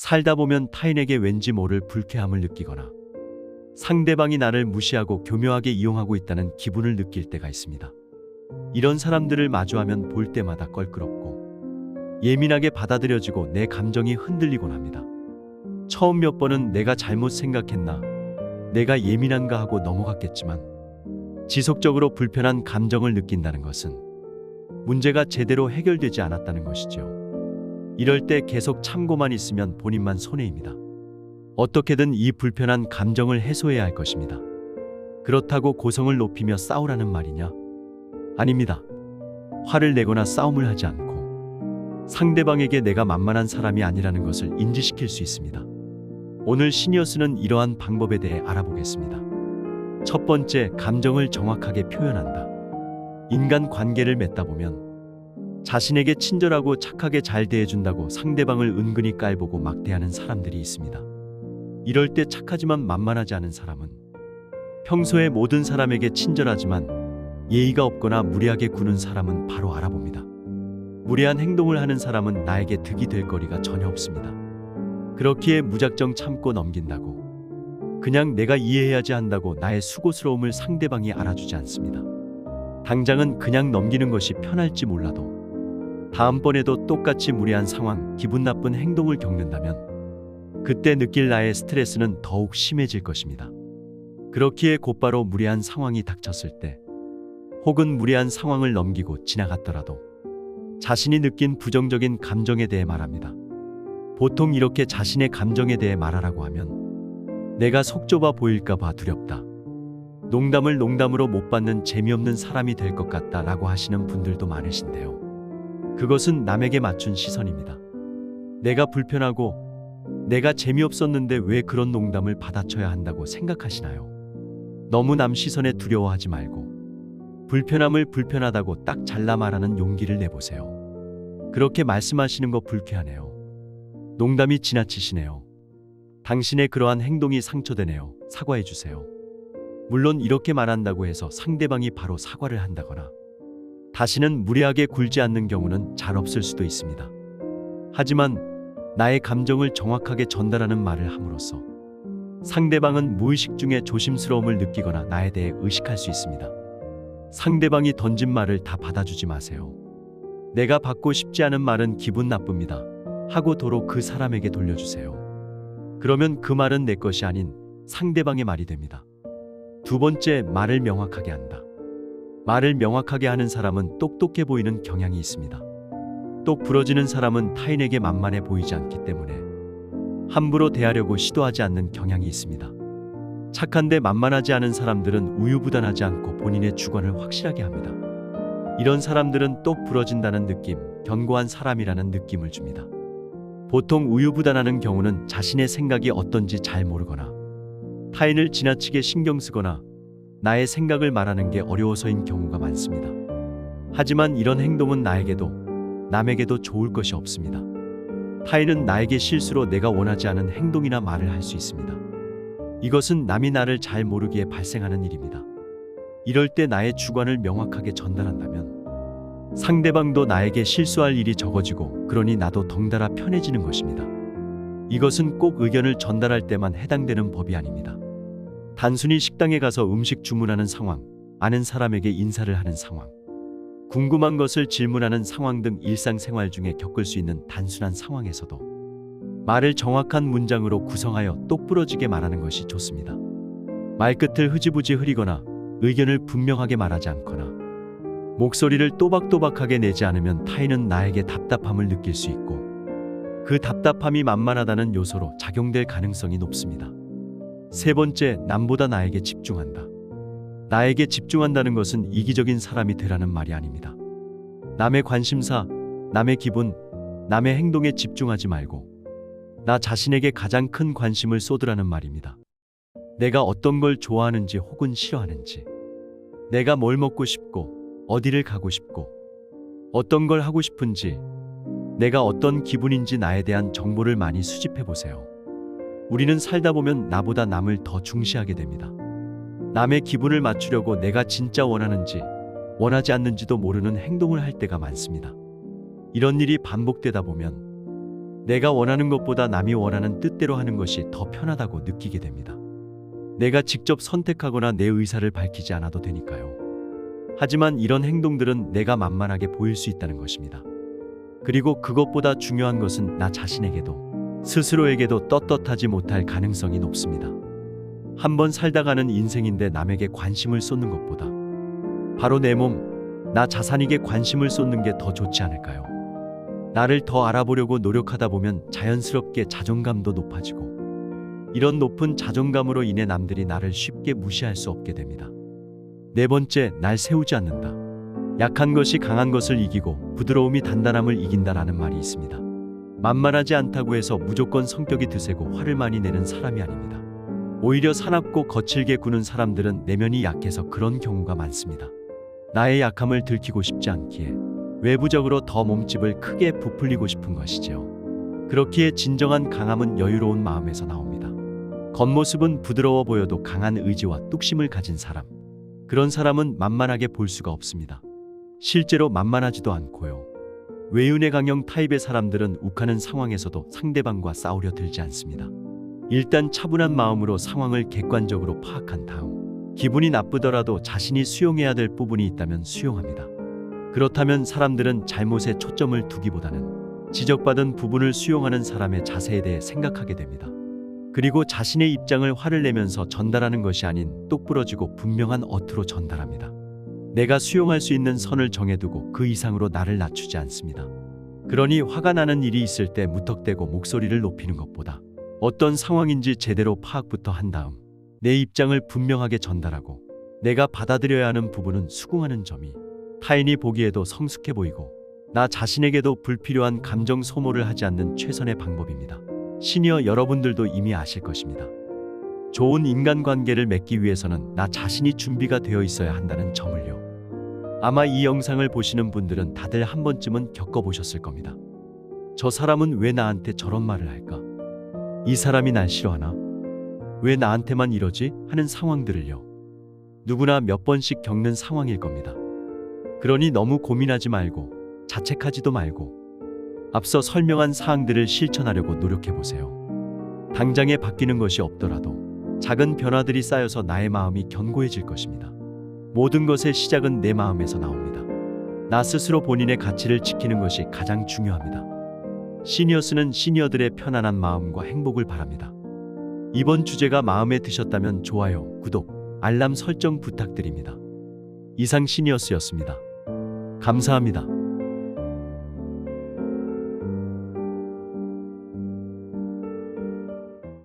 살다 보면 타인에게 왠지 모를 불쾌함을 느끼거나 상대방이 나를 무시하고 교묘하게 이용하고 있다는 기분을 느낄 때가 있습니다. 이런 사람들을 마주하면 볼 때마다 껄끄럽고 예민하게 받아들여지고 내 감정이 흔들리곤 합니다. 처음 몇 번은 내가 잘못 생각했나, 내가 예민한가 하고 넘어갔겠지만 지속적으로 불편한 감정을 느낀다는 것은 문제가 제대로 해결되지 않았다는 것이죠. 이럴 때 계속 참고만 있으면 본인만 손해입니다. 어떻게든 이 불편한 감정을 해소해야 할 것입니다. 그렇다고 고성을 높이며 싸우라는 말이냐? 아닙니다. 화를 내거나 싸움을 하지 않고 상대방에게 내가 만만한 사람이 아니라는 것을 인지시킬 수 있습니다. 오늘 시니어스는 이러한 방법에 대해 알아보겠습니다. 첫 번째, 감정을 정확하게 표현한다. 인간 관계를 맺다 보면 자신에게 친절하고 착하게 잘 대해준다고 상대방을 은근히 깔보고 막대하는 사람들이 있습니다. 이럴 때 착하지만 만만하지 않은 사람은 평소에 모든 사람에게 친절하지만 예의가 없거나 무례하게 구는 사람은 바로 알아봅니다. 무례한 행동을 하는 사람은 나에게 득이 될 거리가 전혀 없습니다. 그렇기에 무작정 참고 넘긴다고 그냥 내가 이해해야지 한다고 나의 수고스러움을 상대방이 알아주지 않습니다. 당장은 그냥 넘기는 것이 편할지 몰라도 다음번에도 똑같이 무례한 상황, 기분 나쁜 행동을 겪는다면 그때 느낄 나의 스트레스는 더욱 심해질 것입니다. 그렇기에 곧바로 무례한 상황이 닥쳤을 때 혹은 무례한 상황을 넘기고 지나갔더라도 자신이 느낀 부정적인 감정에 대해 말합니다. 보통 이렇게 자신의 감정에 대해 말하라고 하면 내가 속 좁아 보일까봐 두렵다. 농담을 농담으로 못 받는 재미없는 사람이 될 것 같다 라고 하시는 분들도 많으신데요. 그것은 남에게 맞춘 시선입니다. 내가 불편하고 내가 재미없었는데 왜 그런 농담을 받아쳐야 한다고 생각하시나요? 너무 남 시선에 두려워하지 말고 불편함을 불편하다고 딱 잘라 말하는 용기를 내보세요. 그렇게 말씀하시는 거 불쾌하네요. 농담이 지나치시네요. 당신의 그러한 행동이 상처되네요. 사과해 주세요. 물론 이렇게 말한다고 해서 상대방이 바로 사과를 한다거나 다시는 무례하게 굴지 않는 경우는 잘 없을 수도 있습니다. 하지만 나의 감정을 정확하게 전달하는 말을 함으로써 상대방은 무의식 중에 조심스러움을 느끼거나 나에 대해 의식할 수 있습니다. 상대방이 던진 말을 다 받아주지 마세요. 내가 받고 싶지 않은 말은 기분 나쁩니다. 하고 도로 그 사람에게 돌려주세요. 그러면 그 말은 내 것이 아닌 상대방의 말이 됩니다. 두 번째, 말을 명확하게 한다. 말을 명확하게 하는 사람은 똑똑해 보이는 경향이 있습니다. 똑 부러지는 사람은 타인에게 만만해 보이지 않기 때문에 함부로 대하려고 시도하지 않는 경향이 있습니다. 착한데 만만하지 않은 사람들은 우유부단하지 않고 본인의 주관을 확실하게 합니다. 이런 사람들은 똑 부러진다는 느낌, 견고한 사람이라는 느낌을 줍니다. 보통 우유부단하는 경우는 자신의 생각이 어떤지 잘 모르거나 타인을 지나치게 신경 쓰거나 나의 생각을 말하는 게 어려워서인 경우가 많습니다. 하지만 이런 행동은 나에게도 남에게도 좋을 것이 없습니다. 타인은 나에게 실수로 내가 원하지 않은 행동이나 말을 할 수 있습니다. 이것은 남이 나를 잘 모르기에 발생하는 일입니다. 이럴 때 나의 주관을 명확하게 전달한다면 상대방도 나에게 실수할 일이 적어지고 그러니 나도 덩달아 편해지는 것입니다. 이것은 꼭 의견을 전달할 때만 해당되는 법이 아닙니다. 단순히 식당에 가서 음식 주문하는 상황, 아는 사람에게 인사를 하는 상황, 궁금한 것을 질문하는 상황 등 일상생활 중에 겪을 수 있는 단순한 상황에서도 말을 정확한 문장으로 구성하여 똑부러지게 말하는 것이 좋습니다. 말끝을 흐지부지 흐리거나 의견을 분명하게 말하지 않거나 목소리를 또박또박하게 내지 않으면 타인은 나에게 답답함을 느낄 수 있고 그 답답함이 만만하다는 요소로 작용될 가능성이 높습니다. 세 번째, 남보다 나에게 집중한다. 나에게 집중한다는 것은 이기적인 사람이 되라는 말이 아닙니다. 남의 관심사, 남의 기분, 남의 행동에 집중하지 말고 나 자신에게 가장 큰 관심을 쏟으라는 말입니다. 내가 어떤 걸 좋아하는지 혹은 싫어하는지, 내가 뭘 먹고 싶고, 어디를 가고 싶고, 어떤 걸 하고 싶은지, 내가 어떤 기분인지 나에 대한 정보를 많이 수집해 보세요. 우리는 살다 보면 나보다 남을 더 중시하게 됩니다. 남의 기분을 맞추려고 내가 진짜 원하는지 원하지 않는지도 모르는 행동을 할 때가 많습니다. 이런 일이 반복되다 보면 내가 원하는 것보다 남이 원하는 뜻대로 하는 것이 더 편하다고 느끼게 됩니다. 내가 직접 선택하거나 내 의사를 밝히지 않아도 되니까요. 하지만 이런 행동들은 내가 만만하게 보일 수 있다는 것입니다. 그리고 그것보다 중요한 것은 나 자신에게도 스스로에게도 떳떳하지 못할 가능성이 높습니다. 한번 살다가는 인생인데 남에게 관심을 쏟는 것보다 바로 내 몸, 나 자산에게 관심을 쏟는 게 더 좋지 않을까요? 나를 더 알아보려고 노력하다 보면 자연스럽게 자존감도 높아지고 이런 높은 자존감으로 인해 남들이 나를 쉽게 무시할 수 없게 됩니다. 네 번째, 날 세우지 않는다. 약한 것이 강한 것을 이기고 부드러움이 단단함을 이긴다라는 말이 있습니다. 만만하지 않다고 해서 무조건 성격이 드세고 화를 많이 내는 사람이 아닙니다. 오히려 사납고 거칠게 구는 사람들은 내면이 약해서 그런 경우가 많습니다. 나의 약함을 들키고 싶지 않기에 외부적으로 더 몸집을 크게 부풀리고 싶은 것이지요. 그렇기에 진정한 강함은 여유로운 마음에서 나옵니다. 겉모습은 부드러워 보여도 강한 의지와 뚝심을 가진 사람. 그런 사람은 만만하게 볼 수가 없습니다. 실제로 만만하지도 않고요. 외윤의 강형 타입의 사람들은 욱하는 상황에서도 상대방과 싸우려 들지 않습니다. 일단 차분한 마음으로 상황을 객관적으로 파악한 다음 기분이 나쁘더라도 자신이 수용해야 될 부분이 있다면 수용합니다. 그렇다면 사람들은 잘못에 초점을 두기보다는 지적받은 부분을 수용하는 사람의 자세에 대해 생각하게 됩니다. 그리고 자신의 입장을 화를 내면서 전달하는 것이 아닌 똑부러지고 분명한 어투로 전달합니다. 내가 수용할 수 있는 선을 정해두고 그 이상으로 나를 낮추지 않습니다. 그러니 화가 나는 일이 있을 때 무턱대고 목소리를 높이는 것보다 어떤 상황인지 제대로 파악부터 한 다음 내 입장을 분명하게 전달하고 내가 받아들여야 하는 부분은 수긍하는 점이 타인이 보기에도 성숙해 보이고 나 자신에게도 불필요한 감정 소모를 하지 않는 최선의 방법입니다. 시니어 여러분들도 이미 아실 것입니다. 좋은 인간관계를 맺기 위해서는 나 자신이 준비가 되어 있어야 한다는 점을요. 아마 이 영상을 보시는 분들은 다들 한 번쯤은 겪어보셨을 겁니다. 저 사람은 왜 나한테 저런 말을 할까? 이 사람이 날 싫어하나? 왜 나한테만 이러지? 하는 상황들을요. 누구나 몇 번씩 겪는 상황일 겁니다. 그러니 너무 고민하지 말고 자책하지도 말고 앞서 설명한 사항들을 실천하려고 노력해 보세요. 당장에 바뀌는 것이 없더라도 작은 변화들이 쌓여서 나의 마음이 견고해질 것입니다. 모든 것의 시작은 내 마음에서 나옵니다. 나 스스로 본인의 가치를 지키는 것이 가장 중요합니다. 시니어스는 시니어들의 편안한 마음과 행복을 바랍니다. 이번 주제가 마음에 드셨다면 좋아요, 구독, 알람 설정 부탁드립니다. 이상 시니어스였습니다. 감사합니다.